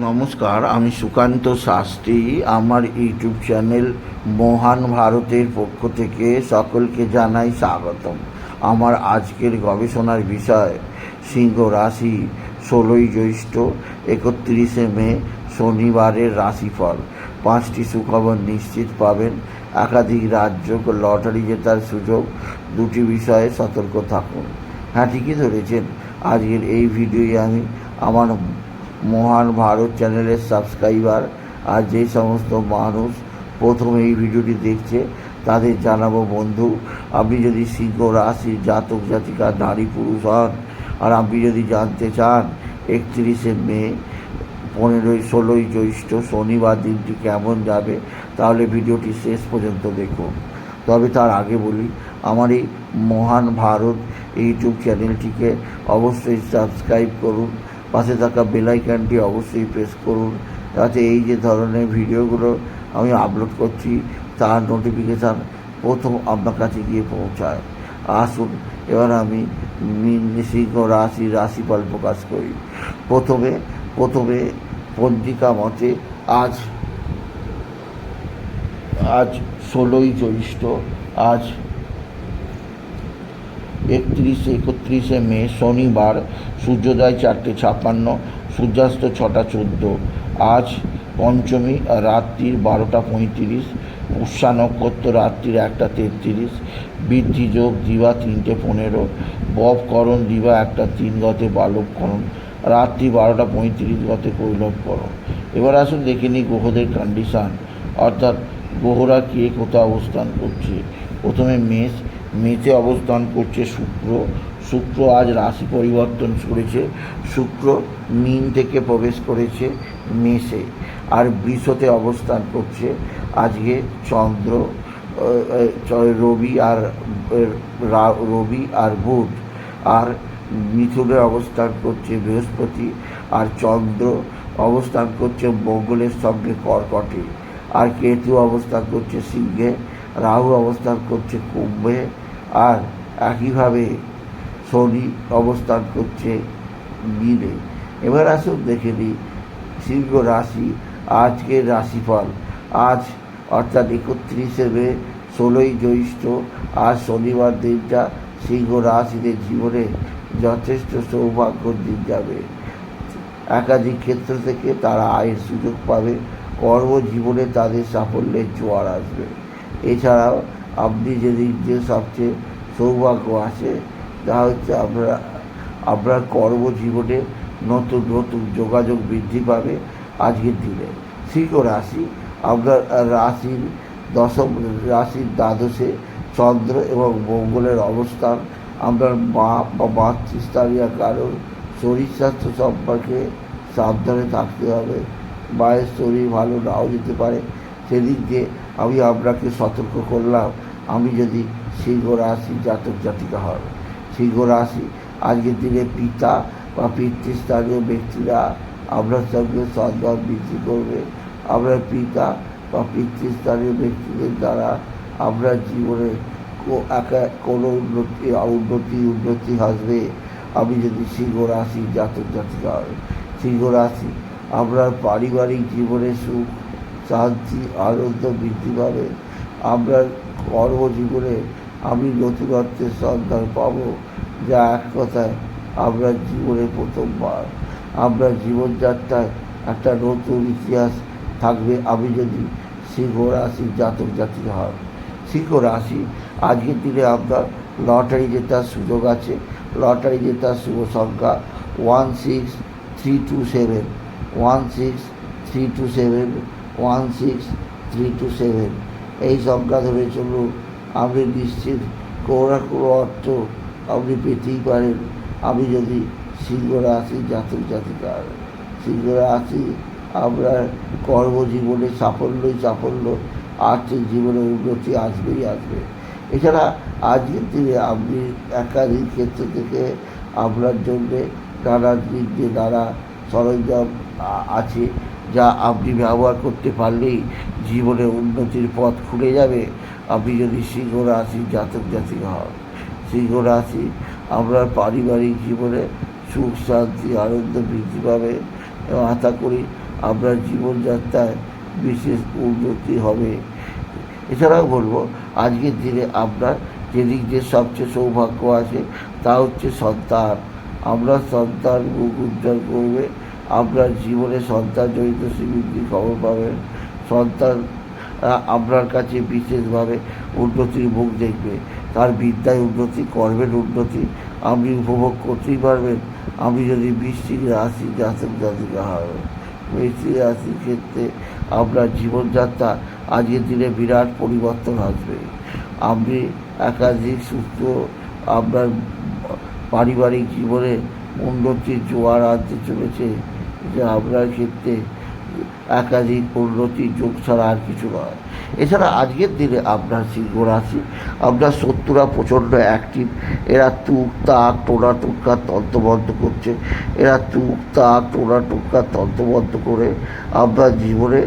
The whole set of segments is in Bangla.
নমস্কার, আমি সুকান্ত শাস্ত্রী। আমার ইউটিউব চ্যানেল মহান ভারতের পক্ষ থেকে সকলকে জানাই স্বাগতম। আমার আজকের গবেষণার বিষয়, সিংহ রাশি ষোলোই জ্যৈষ্ঠ, একত্রিশে মে শনিবারের রাশিফল। পাঁচটি সুখবর নিশ্চিত পাবেন। একাধিক রাজ্য লটারি জেতার সুযোগ। দুটি বিষয়ে সতর্ক থাকুন। হ্যাঁ ঠিকই ধরেছেন। আজকের এই ভিডিওয়ে আমি আমার মহান ভারত চ্যানেলের সাবস্ক্রাইবার আর যে সমস্ত মানুষ প্রথম এই ভিডিওটি দেখছে, তাদের জানাব, বন্ধু, আপনি যদি সিংহ রাশির জাতক, জাতিকা, নারী, পুরুষ হন আর আপনি যদি জানতে চান একত্রিশে মে পনেরোই, ষোলোই জ্যৈষ্ঠ শনিবার দিনটি কেমন যাবে, তাহলে ভিডিওটি শেষ পর্যন্ত দেখুন। তবে তার আগে বলি, আমার এই মহান ভারত ইউটিউব চ্যানেলটিকে অবশ্যই সাবস্ক্রাইব করুন পাশে থাকা বেলাইকানটি অবশ্যই প্রেস করুন। যাতে এই যে ধরনের ভিডিওগুলো আমি আপলোড করছি, তার নোটিফিকেশান প্রথম আপনার কাছে গিয়ে পৌঁছায়। আসুন, এবার আমি সিংহ রাশি রাশিফল প্রকাশ করি। প্রথমে প্রথমে পঞ্জিকা মতে আজ আজ ষোলোই জ্যৈষ্ঠ, আজ একত্রিশে একত্রিশে মে, শনিবার, সূর্যোদয় চারটে ছাপ্পান্ন, সূর্যাস্ত ছটা চোদ্দ। আজ পঞ্চমী, রাত্রির বারোটা পঁয়ত্রিশ, উষা নক্ষত্র রাত্রির একটা তেত্রিশ, বৃদ্ধি যোগ দিবা তিনটে পনেরো ববকরণ দিবা একটা তিন গতে বালবকরণ রাত্রি বারোটা পঁয়ত্রিশ গতে কৈলবকরণ এবার আসুন দেখে নিই গ্রহদের কন্ডিশান অর্থাৎ গ্রহরা কে কোথাও অবস্থান করছে? প্রথমে মেষ মেতে অবস্থান করছে শুক্র শুক্র আজ রাশি পরিবর্তন করেছে। শুক্র মিন থেকে প্রবেশ করেছে মেষে, আর বৃষতে অবস্থান করছে আজকে চন্দ্র রবি আর রবি আর বুধ, আর মিথুনে অবস্থান করছে বৃহস্পতি, আর চন্দ্র অবস্থান করছে মঙ্গলের সঙ্গে কর্কটে, আর কেতু অবস্থান করছে সিংহে, রাহু অবস্থান করছে কুম্ভে, আর একইভাবে শনি অবস্থান করছে মীনে এবার আসুন দেখে নিই, সিংহ রাশি, আজকের রাশিফল। আজ অর্থাৎ একত্রিশে মে, ষোলোই জ্যৈষ্ঠ, আজ শনিবার দিনটা সিংহ রাশিদের জীবনে যথেষ্ট সৌভাগ্য দিন যাবে। একাধিক ক্ষেত্র থেকে তারা আয়ের সুযোগ পাবে, কর্মজীবনে তাদের সাফল্যের জোয়ার আসবে। এছাড়াও আপনি যেদিক যে সবচেয়ে সৌভাগ্য আছে তা হচ্ছে আপনারা আপনার কর্মজীবনে নতুন নতুন যোগাযোগ বৃদ্ধি পাবে আজকের দিনে। সিংহ রাশি আপনার রাশির দশম, রাশির দ্বাদশে চন্দ্র এবং মঙ্গলের অবস্থান। আপনার মা বা মাতৃস্থানীয় কারোর শরীর স্বাস্থ্য সম্পর্কে সাবধানে থাকতে হবে। মায়ের শরীর ভালো নাও যেতে পারে। সেদিক দিয়ে আমি আপনাকে সতর্ক করলাম। আমি যদি সিংহ রাশি জাতক জাতিকা হন সিংহ রাশি আজকের দিনে পিতা বা পিতৃস্থানীয় ব্যক্তিরা আপনার সঙ্গে সদ্ভাব বৃদ্ধি করবে। আপনার পিতা বা পিতৃস্থানীয় ব্যক্তিদের দ্বারা আপনার জীবনে কোনো উন্নতি উন্নতি উন্নতি আসবে। আমি যদি সিংহ রাশি জাতক জাতিকা হয় সিংহ রাশি আপনার পারিবারিক জীবনে সুখ, শান্তি, আনন্দ বৃদ্ধি পাবে। আপনার কর্মজীবনে আমি নতুনত্বের সন্ধান পাব, যা এক কথায় আপনার জীবনে প্রথমবার। আপনার জীবনযাত্রায় একটা নতুন ইতিহাস থাকবে। আমি যদি সিংহ রাশি জাতক জাতিক হন সিংহ রাশি আজকের দিনে আপনার লটারি জেতার সুযোগ আছে। লটারি জেতার শুভ সংখ্যা one six three two seven, one six three two seven, one six three two seven. এই সংখ্যা ধরে চলুন আপনি নিশ্চিত কোনো কোনো অর্থ আপনি পেতেই পারেন। আমি যদি সিংহ রাশি জাতক জাতিকার সিংহ রাশি আপনার কর্মজীবনে সাফল্যই সাফল্য, আর্থিক জীবনের উন্নতি আসবেই আসবে। এছাড়া আজকের দিনে আপনি একাধিক ক্ষেত্র থেকে আপনার জন্যে নানা দিক দিয়ে নানা সরঞ্জাম আছে যা আপনি ব্যবহার করতে পারলেই জীবনে উন্নতির পথ খুলে যাবে। আপনি যদি সিংহ রাশি জাতক জাতিকা হন সিংহ রাশি আপনার পারিবারিক জীবনে সুখ, শান্তি, আনন্দ বৃদ্ধি পাবে এবং আশা করি আপনার জীবনযাত্রায় বিশেষ উন্নতি হবে। এছাড়াও বলব, আজকের দিনে আপনার যেদিক যে সবচেয়ে সৌভাগ্য আছে, তা হচ্ছে সন্তান। আমরা সন্তান মুখ উজ্জ্বল করবে, আপনার জীবনে সন্তান জড়িত শ্রীবৃদ্ধির খবর পাবেন। সন্তান আহ, আপনার কাছে বিশেষভাবে উন্নতির মুখ দেখবে। তার বিদ্যায় উন্নতি কর্মের উন্নতি। আপনি উপভোগ করতেই পারবেন। আপনি যদি বৃষ্টিক রাশি জাতক জাতিকা হবেন বৃষ্টিক রাশির ক্ষেত্রে আপনার জীবনযাত্রা আজকের দিনে বিরাট পরিবর্তন আসবে। আপনি একাধিক সূত্র আপনার পারিবারিক জীবনে উন্নতির জোয়ার আনতে চলেছে। যা আপনার ক্ষেত্রে একাধিক উন্নতি যোগ ছাড়া আর কিছু নয়। এছাড়া আজকের দিনে আপনার সিংহ রাশি, আপনার শত্রুরা প্রচণ্ড অ্যাক্টিভ এরা তুক তাক, টোনা টুকা তন্ত্রবদ্ধ করছে। এরা তুক তাক, টোনা টুকা তন্ত্রবদ্ধ করে আপনার জীবনে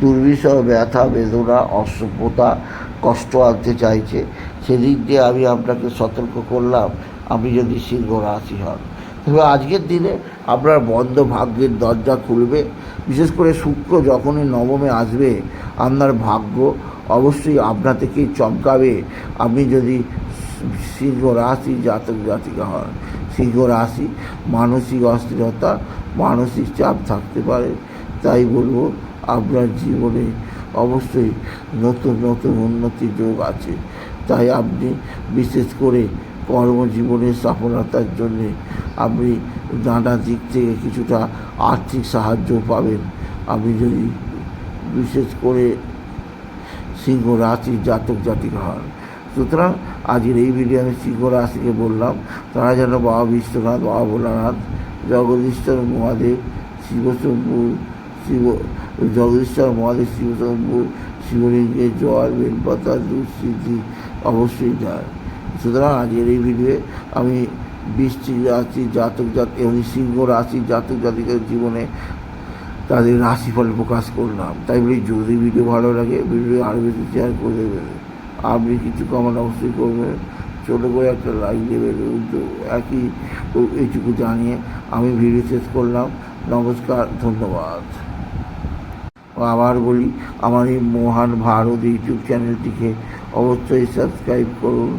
দুর্বিষহ ব্যথা, বেদনা, অসভ্যতা, কষ্ট আনতে চাইছে। সেদিক দিয়ে আমি আপনাকে সতর্ক করলাম, আপনি যদি সিংহ রাশি হন। তবে আজকের দিনে আপনার বন্ধ ভাগ্যের দরজা খুলবে। বিশেষ করে শুক্র যখনই নবমে আসবে, আপনার ভাগ্য অবশ্যই আপনা থেকেই চমকাবে। আপনি যদি সিংহ রাশি জাতক জাতিকা হন, সিংহ রাশি মানসিক অস্থিরতা, মানসিক চাপ থাকতে পারে। তাই বলব, আপনার জীবনে অবশ্যই নতুন নতুন উন্নতির যোগ আছে। তাই আপনি বিশেষ করে কর্মজীবনের সফলতার জন্যে আপনি নানা দিক থেকে কিছুটা আর্থিক সাহায্য পাবেন। আপনি যদি বিশেষ করে সিংহ রাশি জাতক জাতিকা হন। সুতরাং আজকের এই ভিডিও আমি সিংহ রাশিকে বললাম, তারা যেন বাবা বিশ্বনাথ, বাবা ভোলানাথ, জগদীশ্বর মহাদেব শিবশম্ভু শিব, জগদীশ্বর মহাদেব শিবশম্ভু শিবলিঙ্গের জল, বেলপাতা দুঃস্মৃতি অবশ্যই যায় সুতরাং আজকের এই ভিডিওয়ে আমি বৃষ্টি রাশি, জাতক জাত এবং সিংহ রাশি, জাতক জাতিকের জীবনে তাদের রাশিফল প্রকাশ করলাম। তাই বলি, যদি ভিডিও ভালো লাগে ভিডিও আরও বেশি শেয়ার করে দেবেন। আপনি কিছু কমেন্ট অবশ্যই করবেন। ছোটো করে একটা লাইক দেবেন। একই এইটুকু জানিয়ে আমি ভিডিও শেষ করলাম। নমস্কার, ধন্যবাদ। আবার বলি, আমার এই মহান ভারত ইউটিউব চ্যানেলটিকে অবশ্যই সাবস্ক্রাইব করুন।